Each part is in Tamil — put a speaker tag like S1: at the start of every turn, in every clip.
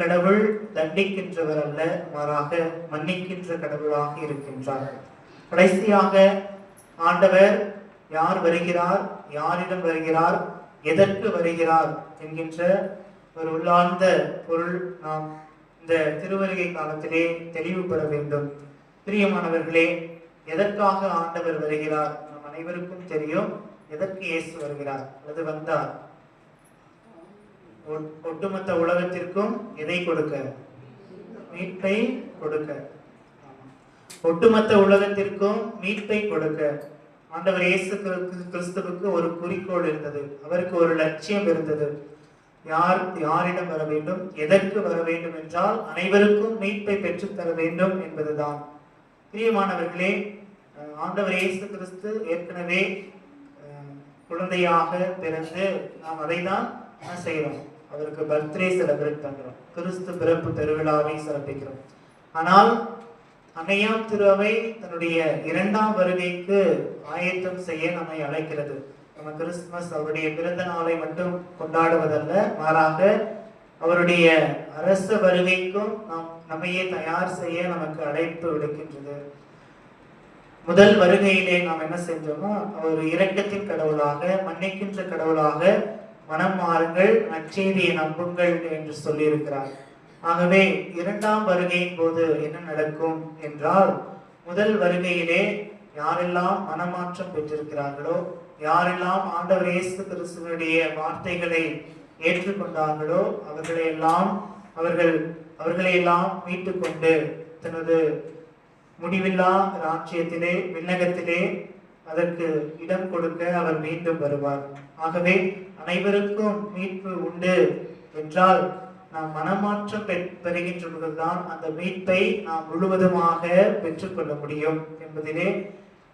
S1: கடவுள் தண்டிக்கின்றவர் அல்ல மாறாக மன்னிக்கின்ற கடவுளாக இருக்கின்றார். கடைசியாக ஆண்டவர் யார் வருகிறார் யாரிடம் வருகிறார் எதற்கு வருகிறார் என்கின்ற ஒரு உள்ளார்ந்த பொருள் நாம் இந்த திருவருகை காலத்திலே தெளிவுபட வேண்டும். பிரியமானவர்களே எதற்காக ஆண்டவர் வருகிறார்? நம் அனைவருக்கும் தெரியும் எதற்கு இயேசு வருகிறார்? அல்லது வந்தார்? ஒட்டுமொத்த உலகத்திற்கும் எதை கொடுக்க. மீட்பை கொடுக்க. ஒட்டுமொத்த உலகத்திற்கும் மீட்பை கொடுக்க. ஆண்டவர் இயேசு கிறிஸ்துவுக்கு ஒரு குறிக்கோள் இருந்தது. அவருக்கு ஒரு லட்சியம் இருந்தது. யார் யாரிடம் வர வேண்டும்? எதற்கு வர வேண்டும் என்றால் அனைவருக்கும் மீட்பை பெற்றுத் தர வேண்டும் என்பதுதான். பிரியமானவர்களே ஆண்டவர் இயேசு கிறிஸ்து ஏற்கனவே குழந்தையாக பிறந்து நாம் அதை தான் செய்கிறோம். அவருக்கு பர்த்டே செலிப்ரேட் பண்ணுறோம் கிறிஸ்து பிறப்பு பெருவிழாவை சிறப்பிக்கிறோம். ஆனால் அன்னையாம் திருவை தன்னுடைய இரண்டாம் வருகைக்கு ஆயத்தம் செய்ய நம்மை அழைக்கிறது. நம்ம கிறிஸ்துமஸ் அவருடைய பிறந்த நாளை மட்டும் கொண்டாடுவதல்ல மாறாக அவருடைய அரச வருகைக்கும் நாம் நம்மையே தயார் செய்ய நமக்கு அழைப்பு விடுக்கின்றது. முதல் வருகையிலே நாம் என்ன செஞ்சோமோ அவர் இரக்கத்தின் கடவுளாக மன்னிக்கின்ற கடவுளாக மனம் மாறுங்கள் நற்செய்தியை நம்புங்கள் என்று சொல்லியிருக்கிறார். ஆகவே இரண்டாம் வருகையின் போது என்ன நடக்கும் என்றால் முதல் வருகையிலே யாரெல்லாம் மனமாற்றம் பெற்றிருக்கிறார்களோ யாரெல்லாம் ஆண்டவர் இயேசு கிறிஸ்துவனுடைய வார்த்தைகளை ஏற்றுக்கொண்டார்களோ அவர்களை எல்லாம் அவர்கள் அவர்களை எல்லாம் கொண்டு தனது முடிவில்லா ராஜ்யத்திலே விண்ணகத்திலே அதற்கு இடம் கொடுக்க அவர் மீண்டும் வருவார். ஆகவே அனைவருக்கும் மீட்பு உண்டு என்றால் நாம் மனமாற்றம் பெற்- பெறுகின்ற பொழுதுதான் அந்த மீட்பை நாம் முழுவதுமாக பெற்றுக்கொள்ள முடியும் என்பதிலே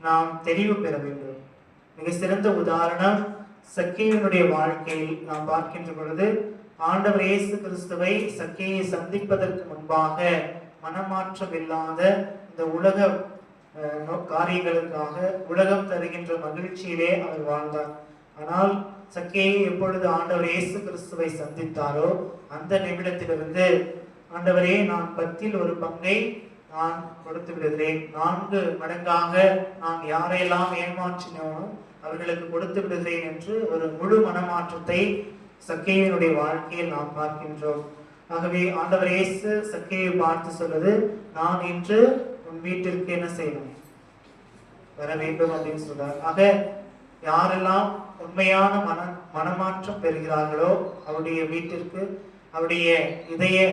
S1: நாம் தெளிவு பெற வேண்டும். மிக சிறந்த உதாரணம் சக்கியனுடைய வாழ்க்கையில் நாம் பார்க்கின்ற பொழுது ஆண்டவர் இயேசு கிறிஸ்துவை சக்கியை சந்திப்பதற்கு முன்பாக மனமாற்றம் இல்லாத இந்த உலக காரியங்களுக்காக உலகம் தருகின்ற மகிழ்ச்சியிலே அவர் வாழ்ந்தார். ஆனால் சக்கையை எப்பொழுது ஆண்டவர் இயேசு கிறிஸ்துவை சந்தித்தாரோ அந்த நிமிடத்திலிருந்து ஆண்டவரே நான் பத்தில் ஒரு பங்கை நான் கொடுத்து விடுகிறேன். நான்கு மடங்காக நான் யாரையெல்லாம் ஏமாற்றினோனோ அவர்களுக்கு கொடுத்து விடுகிறேன் என்று ஒரு முழு மனமாற்றத்தை சக்கையினுடைய வாழ்க்கையில் நாம் பார்க்கின்றோம். ஆகவே ஆண்டவர் இயேசு சக்கையை பார்த்து சொல்வது நான் இன்று உன் வீட்டிற்கு என்ன செய்யணும்? வர வேண்டும் அப்படின்னு சொல்றார். ஆக யாரெல்லாம் உண்மையான மன மனமாற்றம் பெறுகிறார்களோ அவருடைய வீட்டிற்கு அவருடைய இதய